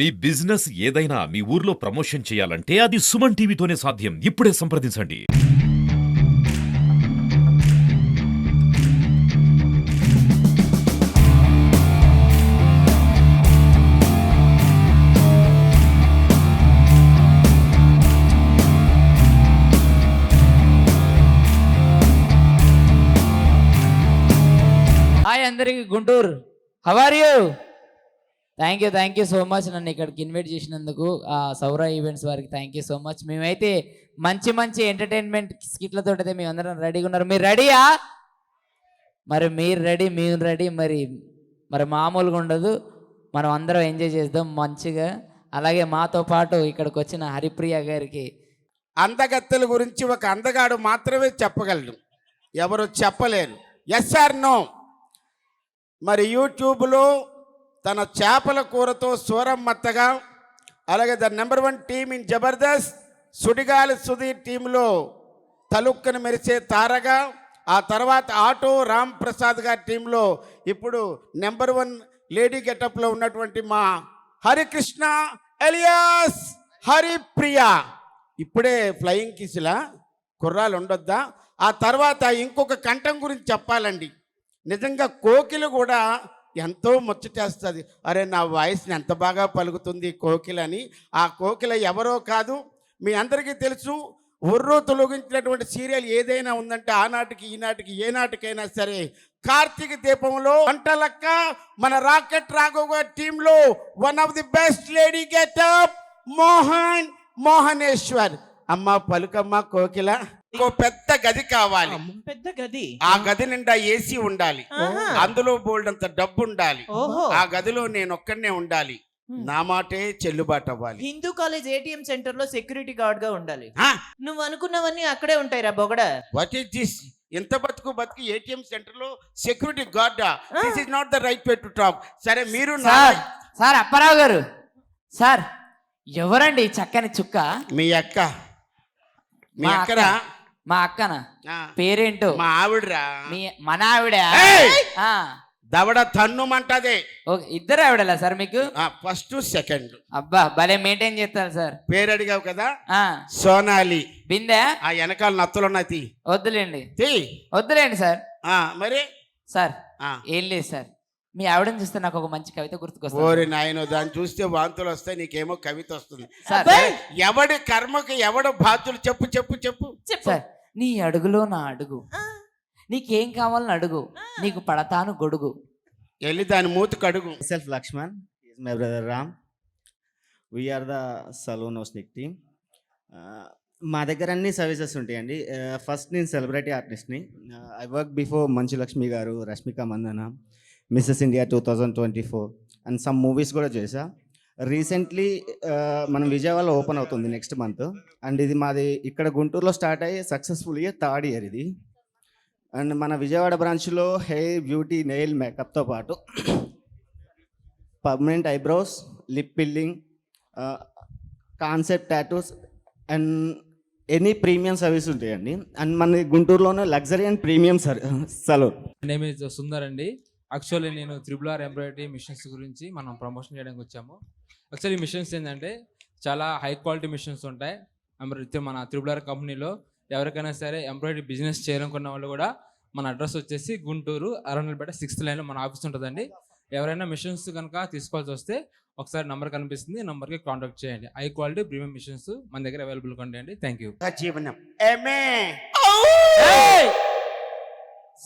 మీ business ఏదైనా మీ ఊర్లో promotion చేయాలంటే అది సుమన్ టీవీతోనే సాధ్యం. ఇప్పుడే సంప్రదించండి. హాయ్ అందరికి Guntur. Hour thank you thank you so much నన్ను ఇక్కడికి ఇన్వైట్ చేసినందుకు ఆ సౌర ఈవెంట్స్ వారికి థ్యాంక్ యూ సో మచ్ మేమైతే మంచి మంచి ఎంటర్టైన్మెంట్ స్కిట్లతో అయితే మేము అందరం రెడీగా ఉన్నారు. మీరు రెడీయా మరి మీరు రెడీ మేము రెడీ మరి మరి మామూలుగా ఉండదు. మనం అందరం ఎంజాయ్ చేద్దాం మంచిగా. అలాగే మాతో పాటు ఇక్కడికి వచ్చిన హరిప్రియ గారికి అందగత్తెల గురించి ఒక అందగాడు మాత్రమే చెప్పగలడు ఎవరు చెప్పలేరు. ఎస్ ఆర్ నో మరి యూట్యూబ్లో తన చేపల కూరతో సూరమ్మత్తగా అలాగే the number one team in Jabardasth Sudigali Sudheer టీంలో తలుక్కను మెరిసే తారగా ఆ తర్వాత ఆటో రామ్ ప్రసాద్ గారి టీంలో ఇప్పుడు నెంబర్ వన్ లేడీ గెటప్లో ఉన్నటువంటి మా హరికృష్ణ ఎలియాస్ హరిప్రియ. ఇప్పుడే ఫ్లయింగ్ కిసిలా కుర్రాలు ఉండొద్దా? ఆ తర్వాత ఇంకొక కంఠం గురించి చెప్పాలండి. నిజంగా కోకిలు కూడా ఎంతో ముచ్చటేస్తుంది. అరే నా వాయిస్ని ఎంత బాగా పలుకుతుంది కోకిల అని ఆ కోకిల ఎవరో కాదు మీ అందరికీ తెలుసు ఒర్రో తొలగించినటువంటి సీరియల్ ఏదైనా ఉందంటే ఆనాటికి ఈనాటికి ఏనాటికైనా సరే కార్తీక దీపంలో వంటలక్క మన రాకెట్ రాఘవ టీంలో one of the best lady getup Mohan Mohaneswar. అమ్మ పలుకమ్మ కోకిల. ఇంకో పెద్ద గది కావాలి. పెద్ద గది. ఆ గది నిండా ఏసీ ఉండాలి. అందులో బోల్డంత డబ్బు ఉండాలి. ఓహో. ఆ గదిలో నేను ఒక్కడనే ఉండాలి. నా మాటే చెల్లుబాటు అవ్వాలి. హిందూ కాలేజ్ ఏటీఎం సెంటర్లో సెక్యూరిటీ గార్డ్గా ఉండాలి? నువ్వు అనుకున్నవన్నీ అక్కడే ఉంటాయి రా బొగడ. వాట్ ఈస్ దిస్ ఎంత బతుకు బతుకు ఏటీఎం సెంటర్లో security గార్డా this is not the right way to talk సరే మీరు నా- సార్ సార్ అప్పారావు గారు. సార్ ఎవరండి ఈ చక్కని చుక్క? మీ అక్క. మీ మా అక్కరా? అక్క. మా అక్కన. పేరేంటో? మా ఆవిడరా. మీ మన ఆవిడ? దవడ తన్నుమంటదే. ఓకే ఇద్దరు ఆవిడలా సార్ మీకు? First second. అబ్బా భలే మెయింటైన్ చేస్తారు సార్. పేరు అడిగావు కదా? ఆ. సోనాలి. బిందె? ఆ వెనకాల నత్తలున్నాయి తీ. వద్దులేండి. తీ. వద్దులేండి సార్. ఆ, మరి? సార్. ఏం లేదు సార్. మీ ఆవిడని చూస్తే నాకు ఒక మంచి కవిత గుర్తుకొస్తుంది. ఓరి నాయన దాన్ని చూస్తే వాంతులు వస్తాయి నీకేమో కవిత వస్తుంది! ఎవడి కర్మకి ఎవడు బాధ్యులు? చెప్పు చెప్పు చెప్పు. చెప్పు. సార్ నీ అడుగులో నా అడుగు. నీకేం కావాలని అడుగు. నీకు పడతాను గొడుగు. వెళ్ళి దాని మూతి కడుగు my brother Ram. We are the Saloon Osnik team. Uh, మా దగ్గర అన్ని సర్వీసెస్ ఉంటాయండి. ఫస్ట్ నేను సెలబ్రిటీ ఆర్టిస్ట్ని I work before Manchu Lakshmi గారు Rashmika Mandanna Mrs India two thousand twenty four and some movies కూడా చేసా రీసెంట్లీ మనం విజయవాడ ఓపెన్ అవుతుంది నెక్స్ట్ మంత్ అండ్ ఇది మాది ఇక్కడ గుంటూరులో స్టార్ట్ అయ్యి సక్సెస్ఫుల్గా థర్డ్ ఇయర్ ఇది. అండ్ మన విజయవాడ బ్రాంచ్లో హెయిర్ బ్యూటీ నెయిల్ మేకప్తో పాటు permanent eyebrows lip filling concept tattoos and any premium service ఉంటాయండి. అండ్ మన గుంటూరులోనే luxury and premium salon name is Sundar అండి. యాక్చువల్లీ నేను త్రిబుల్ ఆర్ ఎంబ్రాయిడరీ మిషన్స్ గురించి మనం ప్రమోషన్ చేయడానికి వచ్చాము. యాక్చువల్లీ మిషన్స్ ఏంటంటే చాలా హై క్వాలిటీ మిషన్స్ ఉంటాయి. మన త్రిబుల్ ఆర్ కంపెనీలో ఎవరికైనా సరే ఎంబ్రాయిడరీ బిజినెస్ చేయాలనుకున్న వాళ్ళు కూడా మన అడ్రస్ వచ్చేసి గుంటూరు అరణ్యపేట సిక్స్త్ లైన్లో మన ఆఫీస్ ఉంటుందండి. ఎవరైనా మిషన్స్ కనుక తీసుకోవాల్సి వస్తే ఒకసారి నంబర్ కనిపిస్తుంది. నంబర్కి కాంటాక్ట్ చేయండి. హై క్వాలిటీ ప్రీమియం మిషన్స్ మన దగ్గర అవైలబుల్గా ఉంటాయండి. థ్యాంక్ యూ జీవనం ఏమే ఏయ్!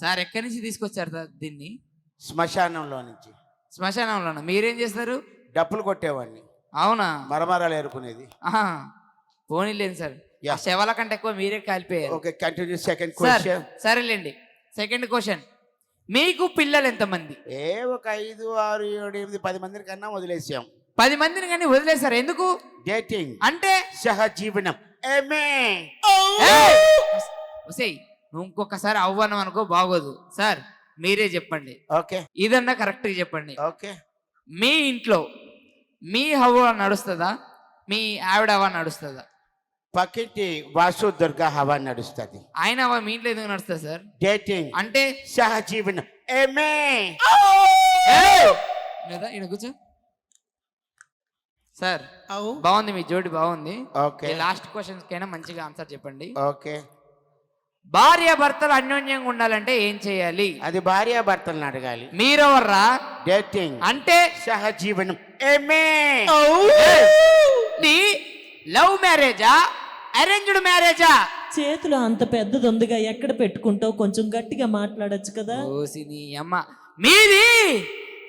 సార్ ఎక్కడి నుంచి తీసుకొచ్చారు సార్ దీన్ని? శ్మశానంలో నుంచి. శ్మశానంలో మీరేం చేస్తారు? డప్పులు కొట్టేవాడిని. అవునా? మరమరాలు ఏరుకునేది. పోనీలేదు సార్. శవాల కంటే ఎక్కువ మీరే కాలిపోయారు. ఓకే కంటిన్యూ సెకండ్ క్వశ్చన్ సరేలేండి. సెకండ్ క్వశ్చన్ మీకు పిల్లలు ఎంతమంది? ఏ ఒక ఐదు ఆరు ఏడు ఎనిమిది పది మంది కన్నా వదిలేసాం. పది మందిని కానీ వదిలేశారు ఎందుకు? డేటింగ్ అంటే? సహజీవనం! ఒసేయ్ నువ్వు ఇంకొకసారి అవ్వను అనుకో బాగోదు. సార్ మీరే చెప్పండి. ఓకే. ఇదన్నా కరెక్ట్గా చెప్పండి. ఓకే. మీ ఇంట్లో మీ హవ నడుస్తుందా? మీ ఆవిడ హవా నడుస్తుందా? పక్కింటి వాసు దుర్గా హవా నడుస్తుంది. ఆయన హవా మీ ఇంట్లో ఎందుకు నడుస్తుంది సార్? డేటింగ్. అంటే? సహజీవనం. ఏమే? లేదా? ఈయన కూర్చో. సార్ బాగుంది మీ జోడి బాగుంది. ఓకే. లాస్ట్ క్వశ్చన్స్ కైనా మంచిగా ఆన్సర్ చెప్పండి. ఓకే. భార్య భర్తలు అన్యోన్యంగా ఉండాలంటే ఏం చేయాలి? అది భార్యాభర్తలను అడగాలి. మీరెవర్రా? డేటింగ్. అంటే? సహజీవనం. నీ లవ్ మ్యారేజా? అరేంజ్డ్ మ్యారేజా? చేతిలో అంత పెద్దది ఉందిగా ఎక్కడ పెట్టుకుంటావు? కొంచెం గట్టిగా మాట్లాడొచ్చు కదా. ఓసి నీ అమ్మ. మీది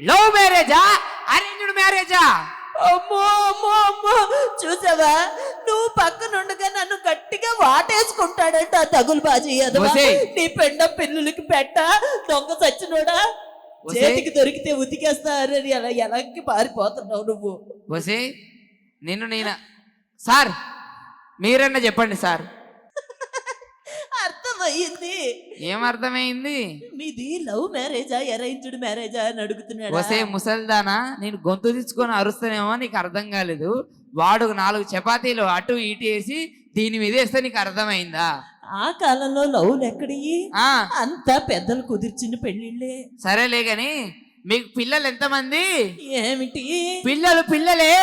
లవ్ మ్యారేజా? అరేంజ్డ్ మ్యారేజా? అమ్మో అమ్మో అమ్మో. చూసావా? నువ్వు పక్కనుండగా నన్ను గట్టిగా వాటేసుకుంటాడంట ఆ తగులు బాజీ. నీ పెండ పిల్లులకి పెట్ట. దొంగ సచ్చినోడా? ఒసేయ్. చేతికి దొరికితే ఉతికేస్తారని అలా ఎలాంటి పారిపోతున్నావు నువ్వు? వసే నిన్ను నేను సార్ మీరన్నా చెప్పండి సార్. అర్థమయ్యింది. ఏం అర్థమైంది? మీది లవ్ మ్యారేజా అరేంజ్డ్ మ్యారేజా అని అడుగుతున్నాడా? వసే ముసల్దానా నేను గొంతు తీసుకొని అరుస్తానేమో నీకు అర్థం కాలేదు. వాడు నాలుగు చపాతీలు అటు ఇటు వేసి దీని మీద వేస్తే నీకు అర్థమైందా? ఆ కాలంలో లవ్లు ఎక్కడియి ఆ. అంతా పెద్దలు కుదిర్చిన పెళ్ళిళ్ళే. సరేలే గాని మీకు పిల్లలు ఎంతమంది? ఏమిటి? పిల్లలు పిల్లలే.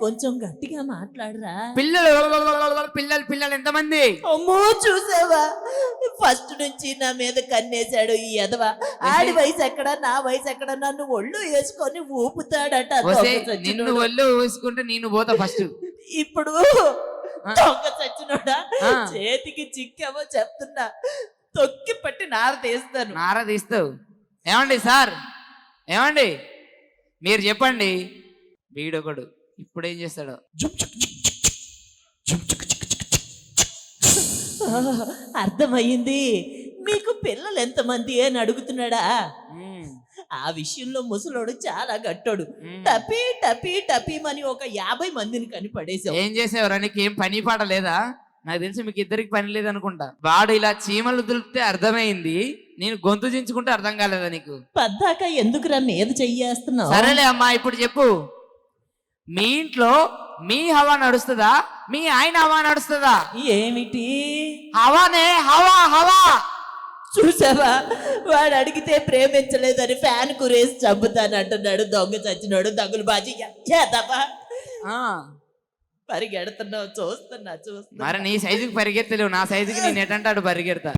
కొంచెం గట్టిగా మాట్లాడరా. పిల్లలు పిల్లలు పిల్లలు ఎంతమంది? అమ్మో చూసావా? ఫస్ట్ నుంచి నా మీద కన్నేశాడు ఈ ఎదవ ఆడి వయసు ఎక్కడ నా వయసు ఎక్కడ? నన్ను ఒళ్ళు వేసుకొని ఊపుతాడట నిన్ను. ఒళ్ళు వేసుకుంటే నేను పోతా ఫస్ట్. ఇప్పుడు. దొంగ చచ్చినోడా. చేతికి చిక్కామో చెప్తున్నా. తొక్కి పట్టి నార తీస్తాను. నార తీస్తావు. ఏమండి సార్? ఏమండి? మీరు చెప్పండి. వీడొకడు. ఇప్పుడు ఏం చేస్తాడు అర్థమయ్యింది. మీకు పిల్లలు ఎంతమంది అని అడుగుతున్నాడా. ఆ విషయంలో ముసలోడు చాలా గట్టోడు. మ్మ్. టపీ టపీ టపీమని ఒక యాభై మందిని కనిపడేశావు. ఏం చేసేవారా నీకు ఏం పని పాట లేదా నాకు తెలిసి మీకు ఇద్దరికి పని లేదనుకుంటా. వాడు ఇలా చీమలు దులిపితే అర్థమైంది. నేను గొంతు దించుకుంటే అర్థం కాలేదా నీకు? పద్దాక ఎందుకురా మీద చెయ్యేస్తున్నావు సరేలే అమ్మా ఇప్పుడు చెప్పు. మీ ఇంట్లో మీ హవా నడుస్తుందా? మీ ఆయన హవా నడుస్తుందా? ఏమిటి? హవానే హవా హవా. చూసావా? వాడు అడిగితే ప్రేమించలేదని ఫ్యాన్ కురేసి చంపుతాను అంటున్నాడు దొంగ చచ్చినాడు దగులు బాజీ. చేద్దామా? పరిగెడుతున్నావు చూస్తున్నా చూస్తున్నా. మరి నీ సైజుకి పరిగెత్తలేవు నా సైజుకి నేను ఎటంటాడు పరిగెడతా?